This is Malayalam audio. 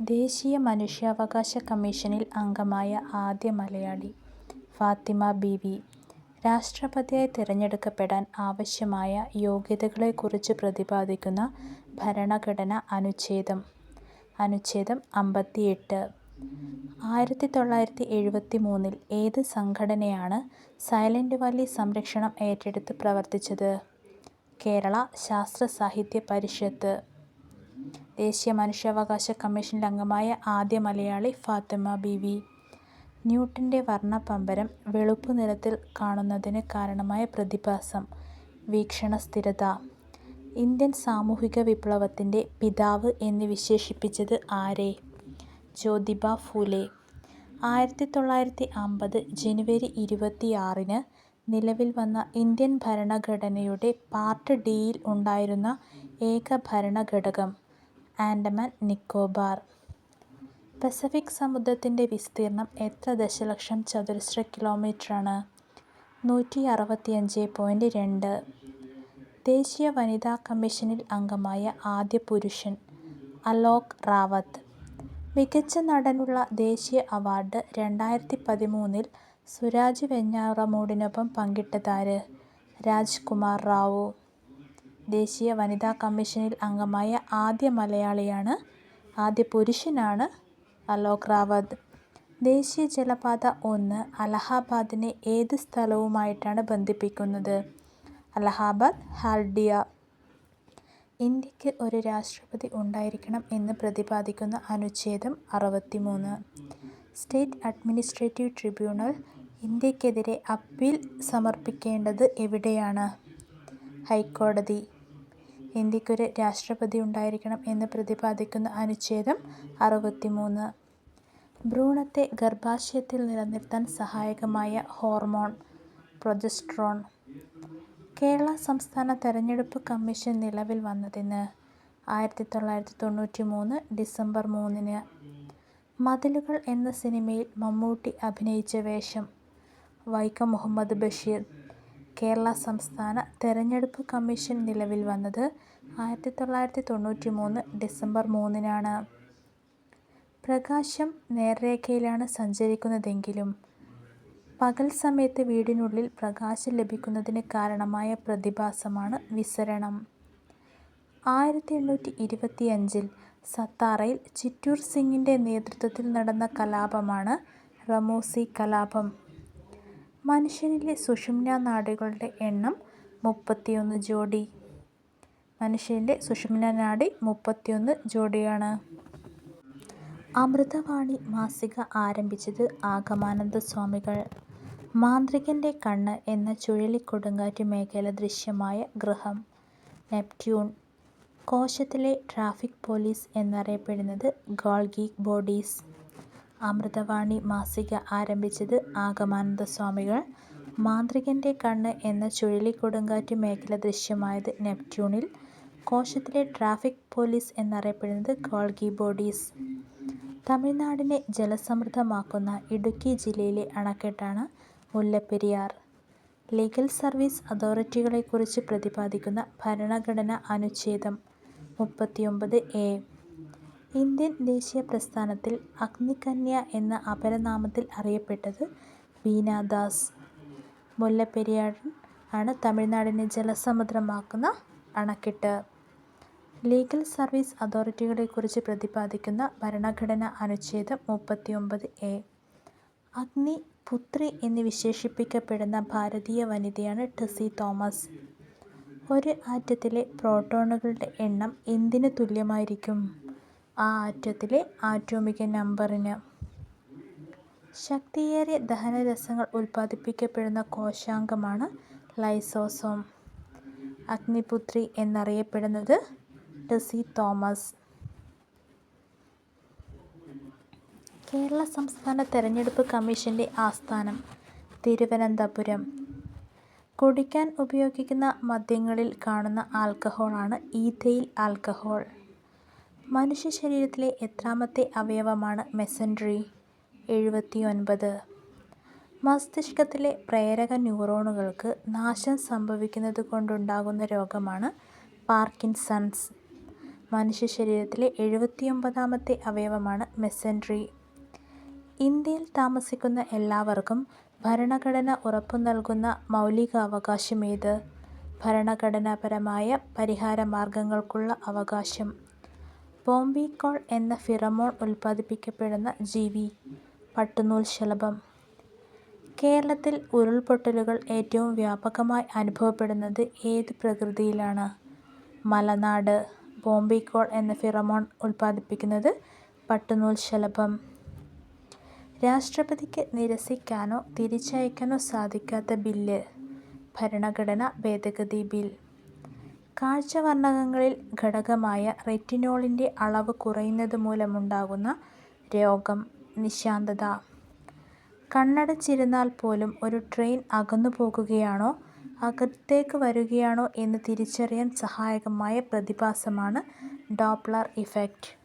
ദേശീയ മനുഷ്യാവകാശ കമ്മീഷനിൽ അംഗമായ ആദ്യ മലയാളി ഫാത്തിമ ബീവി. രാഷ്ട്രപതിയായി തിരഞ്ഞെടുക്കപ്പെടാൻ ആവശ്യമായ യോഗ്യതകളെക്കുറിച്ച് പ്രതിപാദിക്കുന്ന ഭരണഘടന അനുച്ഛേദം. അനുച്ഛേദം അമ്പത്തിഎട്ട്. ആയിരത്തിതൊള്ളായിരത്തി എഴുപത്തിമൂന്നിൽ ഏത് സംഘടനയാണ് സൈലന്റ് വാലി സംരക്ഷണം ഏറ്റെടുത്ത് പ്രവർത്തിച്ചത്? കേരള ശാസ്ത്ര സാഹിത്യ പരിഷത്ത്. ദേശീയ മനുഷ്യാവകാശ കമ്മീഷനിൽ അംഗമായ ആദ്യ മലയാളി ഫാത്തിമ ബീവി. ന്യൂട്ടന്റെ വർണപമ്പരം വെളുപ്പ് നിറത്തിൽ കാണുന്നതിന് കാരണമായ പ്രതിഭാസം വീക്ഷണസ്ഥിരത. ഇന്ത്യൻ സാമൂഹിക വിപ്ലവത്തിന്റെ പിതാവ് എന്ന് വിശേഷിപ്പിച്ചത് ആരെ? ജ്യോതിബ ഫൂലെ. ആയിരത്തിതൊള്ളായിരത്തി അമ്പത് ജനുവരി ഇരുപത്തിയാറിന് നിലവിൽ വന്ന ഇന്ത്യൻ ഭരണഘടനയുടെ പാർട്ട് ഡിയിൽ ഉണ്ടായിരുന്ന ഏക ഭരണഘടകം ആൻഡമാൻ നിക്കോബാർ. പസഫിക് സമുദ്രത്തിന്റെ വിസ്തീർണം എത്ര ദശലക്ഷം ചതുരശ്ര കിലോമീറ്ററാണ്? നൂറ്റി അറുപത്തിയഞ്ച് പോയിന്റ് രണ്ട്. ദേശീയ വനിതാ കമ്മീഷനിൽ അംഗമായ ആദ്യ പുരുഷൻ അലോക് റാവത്ത്. മികച്ച നടനുള്ള ദേശീയ അവാർഡ് രണ്ടായിരത്തി പതിമൂന്നിൽ സുരാജ് വെഞ്ഞാറമൂടിനൊപ്പം പങ്കിട്ടതാര്? രാജ്കുമാർ റാവു. ദേശീയ വനിതാ കമ്മീഷനിൽ അംഗമായ ആദ്യ മലയാളിയാണ് ആദ്യ പുരുഷനാണ് അലോക് റാവത്ത്. ദേശീയ ജലപാത ഒന്ന് അലഹാബാദിനെ ഏത് സ്ഥലവുമായിട്ടാണ് ബന്ധിപ്പിക്കുന്നത്? അലഹാബാദ് ഹാൽഡിയ. ഇന്ത്യയ്ക്ക് ഒരു രാഷ്ട്രപതി ഉണ്ടായിരിക്കണം എന്ന് പ്രതിപാദിക്കുന്ന അനുച്ഛേദം അറുപത്തിമൂന്ന്. സ്റ്റേറ്റ് അഡ്മിനിസ്ട്രേറ്റീവ് ട്രിബ്യൂണൽ ഇന്ത്യക്കെതിരെ അപ്പീൽ സമർപ്പിക്കേണ്ടത് എവിടെയാണ്? ഹൈക്കോടതി. ഇന്ത്യയ്ക്ക് ഒരു രാഷ്ട്രപതി ഉണ്ടായിരിക്കണം എന്ന് പ്രതിപാദിക്കുന്ന അനുച്ഛേദം അറുപത്തിമൂന്ന്. ഭ്രൂണത്തെ ഗർഭാശയത്തിൽ നിലനിർത്താൻ സഹായകമായ ഹോർമോൺ പ്രൊജസ്ട്രോൺ കേരള സംസ്ഥാന തെരഞ്ഞെടുപ്പ് കമ്മീഷൻ നിലവിൽ വന്നതിന് ആയിരത്തി തൊള്ളായിരത്തി തൊണ്ണൂറ്റി മൂന്ന് ഡിസംബർ മൂന്നിന്. മതിലുകൾ എന്ന സിനിമയിൽ മമ്മൂട്ടി അഭിനയിച്ച വേഷം? വൈക്കം മുഹമ്മദ് ബഷീർ. കേരള സംസ്ഥാന തെരഞ്ഞെടുപ്പ് കമ്മീഷൻ നിലവിൽ വന്നത് ആയിരത്തി തൊള്ളായിരത്തി തൊണ്ണൂറ്റി മൂന്ന് ഡിസംബർ മൂന്നിനാണ്. പ്രകാശം നേർരേഖയിലാണ് സഞ്ചരിക്കുന്നതെങ്കിലും പകൽ സമയത്ത് വീടിനുള്ളിൽ പ്രകാശം ലഭിക്കുന്നതിന് കാരണമായ പ്രതിഭാസമാണ് വിസരണം. ആയിരത്തി എണ്ണൂറ്റി ഇരുപത്തി അഞ്ചിൽ സത്താറയിൽ ചിറ്റൂർ സിംഗിന്റെ നേതൃത്വത്തിൽ നടന്ന കലാപമാണ് റമോസി കലാപം. മനുഷ്യനിലെ സുഷുമ്നാ നാഡികളുടെ എണ്ണം മുപ്പത്തിയൊന്ന് ജോഡി. മനുഷ്യന്റെ സുഷുമ്നാ നാഡി മുപ്പത്തിയൊന്ന് ജോഡിയാണ്. അമൃതവാണി മാസിക ആരംഭിച്ചത് ആഗമാനന്ദ സ്വാമികൾ. മാന്ത്രികന്റെ കണ്ണ് എന്ന ചുഴലിക്കൊടുങ്കാറ്റ് മേഖല ദൃശ്യമായ ഗൃഹം നെപ്റ്റ്യൂൺ. കോശത്തിലെ ട്രാഫിക് പോലീസ് എന്നറിയപ്പെടുന്നത് ഗോൾഗി ബോഡീസ്. അമൃതവാണി മാസിക ആരംഭിച്ചത് ആഗമാനന്ദ സ്വാമികൾ. മാന്ത്രികന്റെ കണ്ണ് എന്ന ചുഴലിക്കൊടുങ്കാറ്റ് മേഖല ദൃശ്യമായത് നെപ്റ്റ്യൂണിൽ. കോശത്തിലെ ട്രാഫിക് പോലീസ് എന്നറിയപ്പെടുന്നത് ഗോൾഗി ബോഡീസ്. തമിഴ്നാടിനെ ജലസമൃദ്ധമാക്കുന്ന ഇടുക്കി ജില്ലയിലെ അണക്കെട്ടാണ് മുല്ലപ്പെരിയാർ. ലീഗൽ സർവീസ് അതോറിറ്റികളെക്കുറിച്ച് പ്രതിപാദിക്കുന്ന ഭരണഘടനാ അനുച്ഛേദം മുപ്പത്തിയൊമ്പത് എ. ഇന്ത്യൻ ദേശീയ പ്രസ്ഥാനത്തിൽ അഗ്നികന്യ എന്ന അപരനാമത്തിൽ അറിയപ്പെട്ടത് വീനാദാസ് ദാസ്. മുല്ലപ്പെരിയാർ ആണ് തമിഴ്നാടിനെ ജലസമുദ്രമാക്കുന്ന അണക്കെട്ട്. ലീഗൽ സർവീസ് അതോറിറ്റികളെക്കുറിച്ച് പ്രതിപാദിക്കുന്ന ഭരണഘടനാ അനുച്ഛേദം മുപ്പത്തിഒമ്പത് എ. അഗ്നി പുത്രി എന്ന് വിശേഷിപ്പിക്കപ്പെടുന്ന ഭാരതീയ വനിതയാണ് ടെസി തോമസ്. ഒരു ആറ്റത്തിലെ പ്രോട്ടോണുകളുടെ എണ്ണം എന്തിന് തുല്യമായിരിക്കും? ആ ആറ്റത്തിലെ ആറ്റോമിക നമ്പറിന്. ശക്തിയേറിയ ദഹനരസങ്ങൾ ഉത്പാദിപ്പിക്കപ്പെടുന്ന കോശാംഗമാണ് ലൈസോസോം. അഗ്നിപുത്രി എന്നറിയപ്പെടുന്നത് ടെസ്സി തോമസ്. കേരള സംസ്ഥാന തെരഞ്ഞെടുപ്പ് കമ്മീഷന്റെ ആസ്ഥാനം? തിരുവനന്തപുരം. കുടിക്കാൻ ഉപയോഗിക്കുന്ന മദ്യങ്ങളിൽ കാണുന്ന ആൽക്കഹോളാണ് ഈഥെയിൽ ആൽക്കഹോൾ. മനുഷ്യ ശരീരത്തിലെ എത്രാമത്തെ അവയവമാണ് മെസൻട്രി? എഴുപത്തിഒൻപത്. മസ്തിഷ്കത്തിലെ പ്രേരക ന്യൂറോണുകൾക്ക് നാശം സംഭവിക്കുന്നത് കൊണ്ടുണ്ടാകുന്ന രോഗമാണ് പാർക്കിൻസൺസ്. മനുഷ്യ മനുഷ്യശരീരത്തിലെ എഴുപത്തിയൊമ്പതാമത്തെ അവയവമാണ് മെസൻട്രി ഇന്ത്യയിൽ താമസിക്കുന്ന എല്ലാവർക്കും ഭരണഘടന ഉറപ്പു ഉറപ്പുനൽകുന്ന മൗലികാവകാശമേത്? ഭരണഘടനാപരമായ പരിഹാര മാർഗങ്ങൾക്കുള്ള അവകാശം. ബോംബികോൾ എന്ന ഫിറമോൺ ഉൽപ്പാദിപ്പിക്കപ്പെടുന്ന ജീവി. പട്ടുനൂൽ ശലഭം. കേരളത്തിൽ ഉരുൾപൊട്ടലുകൾ ഏറ്റവും വ്യാപകമായി അനുഭവപ്പെടുന്നത് ഏത് പ്രകൃതിയിലാണ്? മലനാട്. ബോംബിക്കോൾ എന്ന ഫിറമോൺ ഉത്പാദിപ്പിക്കുന്നത് പട്ടുനൂൽ ശലഭം. രാഷ്ട്രപതിക്ക് നിരസിക്കാനോ തിരിച്ചയക്കാനോ സാധിക്കാത്ത ബില്ല്? ഭരണഘടനാ ഭേദഗതി ബിൽ. കാഴ്ചവർണകങ്ങളിൽ ഘടകമായ റെറ്റിനോളിന്റെ അളവ് കുറയുന്നത് മൂലമുണ്ടാകുന്ന രോഗം? നിശാന്തത. കണ്ണടച്ചിരുന്നാൽപ്പോലും ഒരു ട്രെയിൻ അകന്നുപോകുകയാണോ അകത്തേക്ക് വരികയാണോ എന്ന് തിരിച്ചറിയാൻ സഹായകമായ പ്രതിഭാസമാണ് ഡോപ്ലർ ഇഫക്ട്.